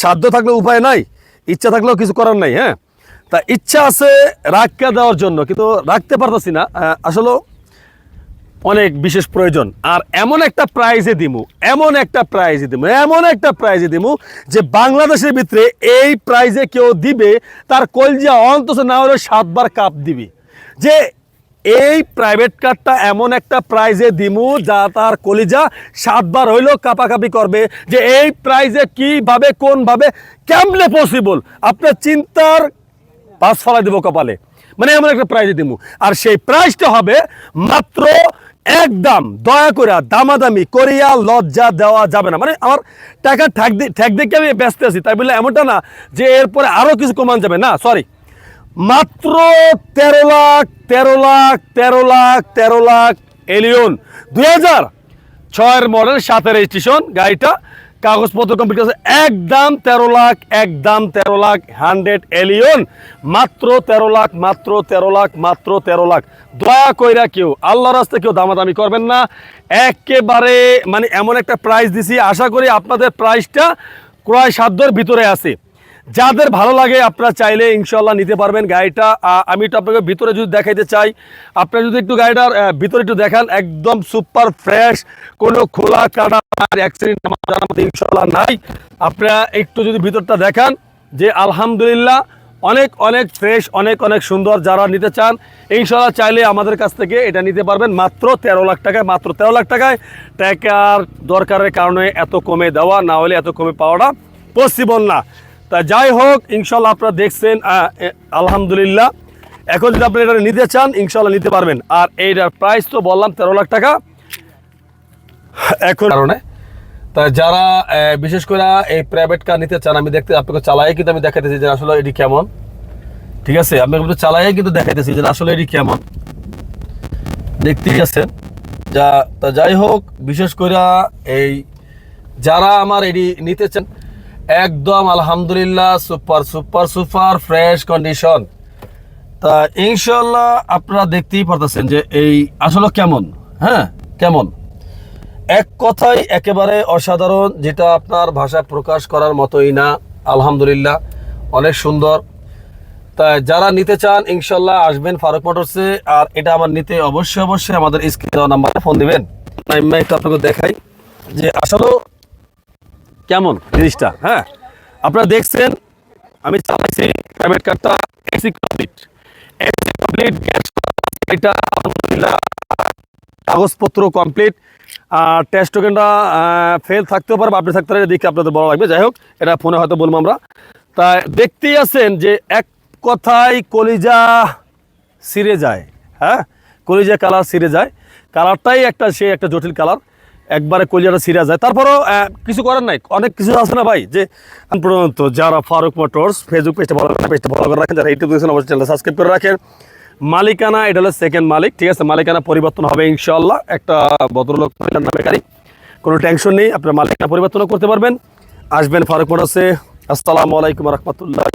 সাধ্য থাকলে উপায় নাই, ইচ্ছা থাকলেও কিছু করার নাই হ্যাঁ? তা ইচ্ছা আছে রাখকে দেওয়ার জন্য, কিন্তু রাখতে পারতেছি না আসলে অনেক বিশেষ প্রয়োজন। আর এমন একটা প্রাইজে দিমু, এমন একটা প্রাইজে দিমু, এমন একটা প্রাইজে দিমু যে বাংলাদেশের ভিতরে এই প্রাইজে কেউ দিবে, তার কলজা অন্তত না হলে সাতবার কাপ দিবি। যে এই প্রাইভেট কারটা এমন একটা প্রাইজে দিমু, যা তার কলিজা সাতবার হইলেও কাপাকাপি করবে যে এই প্রাইজে কীভাবে, কোনভাবে, কেমনে পসিবল আপনার চিন্তার পাঁচ ফলাই দেবো কপালে। মানে এমন একটা প্রাইজে দিব আর সেই প্রাইজটা হবে মাত্র একদম দয়া করে দামাদামি করিয়া লজ্জা দেওয়া যাবে না। মানে আমার টাকা ঠ্যাক ঠ্যাক দেখে আমি ব্যস্ত আছি, তাই বলে এমনটা না যে এরপরে আরও কিছু কমান যাবে। না সরি মাত্র তেরো লাখ তেরো লাখ তেরো লাখ তেরো লাখ এলিয়ন। দুই হাজার ছয়ের মডেল সাতের রেজিস্ট্রেশন গাড়িটা, কাগজপত্র কমপ্লিট আছে। একদম তেরো লাখ, একদম তেরো লাখ, হান্ড্রেড এলিয়ন। মাত্র তেরো লাখ, মাত্র তেরো লাখ, মাত্র তেরো লাখ। দয়া কইরা কেউ আল্লাহ রাস্তে কেউ দামাদামি করবেন না। একেবারে মানে এমন একটা প্রাইস দিছি। আশা করি আপনাদের প্রাইসটা ক্রয় সাধ্যের ভিতরে আছে। যাদের ভালো লাগে আপনারা চাইলে ইনশাল্লাহ নিতে পারবেন গাড়িটা। আমি একটু আপনাকে ভিতরে যদি দেখাইতে চাই, আপনারা যদি একটু গাড়িটার ভিতরে একটু দেখান, একদম সুপার ফ্রেশ, কোনো খোলা কাটা অ্যাক্সিডেন্ট আমার মতো ইনশাল্লাহ নাই। আপনারা একটু যদি ভিতরটা দেখান যে আলহামদুলিল্লাহ অনেক অনেক ফ্রেশ, অনেক অনেক সুন্দর যারা নিতে চান ইনশাল্লাহ চাইলে আমাদের কাছ থেকে এটা নিতে পারবেন মাত্র তেরো লাখ টাকায়, মাত্র তেরো লাখ টাকায়। টাকার দরকারের কারণে এত কমে দেওয়া না হলে এত কমে পাওয়াটা পসিবল না। তা যাই হোক ইনশাল্লাহ আপনারা দেখছেন আলহামদুলিল্লাহ। এখন যদি আপনি এটা নিতে চান ইনশাল্লাহ নিতে পারবেন। আর এইটার প্রাইস তো বললাম তেরো লাখ টাকা। এখন কারণে। তা যারা বিশেষ করে এই প্রাইভেট কার নিতে চান, আমি দেখতে আপনাকে চালাই কিন্তু আমি দেখাইতেছি যে আসলে এটি কেমন। ঠিক আছে? আমি কিন্তু চালাই কিন্তু দেখাইতেছি যে আসলে এটি কেমন। দেখতেই আছেন। যা, তা যাই হোক, বিশেষ করে এই যারা আমার এটি নিতে চান একদম আলহামদুলিল্লাহ, super super super fresh condition তা ইনশাল্লাহ আপনারা দেখতেই পারতেছেন যে এই আসলে কেমন হ্যাঁ কেমন। এক কথাই একেবারে অসাধারণ, যেটা আপনার ভাষা প্রকাশ করার মতোই না, আলহামদুলিল্লাহ, অনেক সুন্দর। তা যারা নিতে চান ইনশাল্লাহ আসবেন ফারুক মোটরসে আর এটা আমার নিতে অবশ্যই অবশ্যই আমাদের স্ক্রিন নাম্বারে ফোন দিবেন। আমি একটু আপনাকে দেখাই যে আসলে কেমন জিনিসটা? হ্যাঁ? আপনারা দেখছেন, আমি চালাইছি private কারটা AC complete AC complete gas এটা আলহামদুলিল্লাহ কাগজপত্র কমপ্লিট আর টেস্ট টোকেনটা ফেল থাকতেও পারে আপনি থাকতে পারে দেখে আপনাদের বড় লাগবে। যাই হোক, এটা ফোনে হয়তো বলব আমরা। তাই দেখতেই আছেন যে এক কথায় কলিজা সিরে যায় হ্যাঁ? কলিজা কালার সিরে যায়। কালারটাই একটা, সে একটা জটিল কালার একবারে কলিজাটা সিরে যায়। তারপরও কিছু করার নাই। অনেক কিছু আছে না ভাই, যে পর্যন্ত যারা ফারুক মোটরস ফেসবুক পেজটা ভালো করে পেজটা ভালো করে রাখেন। যারা ইউটিউব দেখছেন, অবশ্যই চ্যানেলটা সাবস্ক্রাইব করে রাখেন। মালিকানা, এটা হলো সেকেন্ড মালিক, ঠিক আছে? মালিকানা পরিবর্তন হবে ইনশাল্লাহ একটা ভদ্রলোক নামে গাড়ি, কোনো টেনশন নেই, আপনার মালিকানা পরিবর্তনও করতে পারবেন। আসবেন ফারুক মোটরসে। আসসালামু আলাইকুম রহমতুল্লাহ।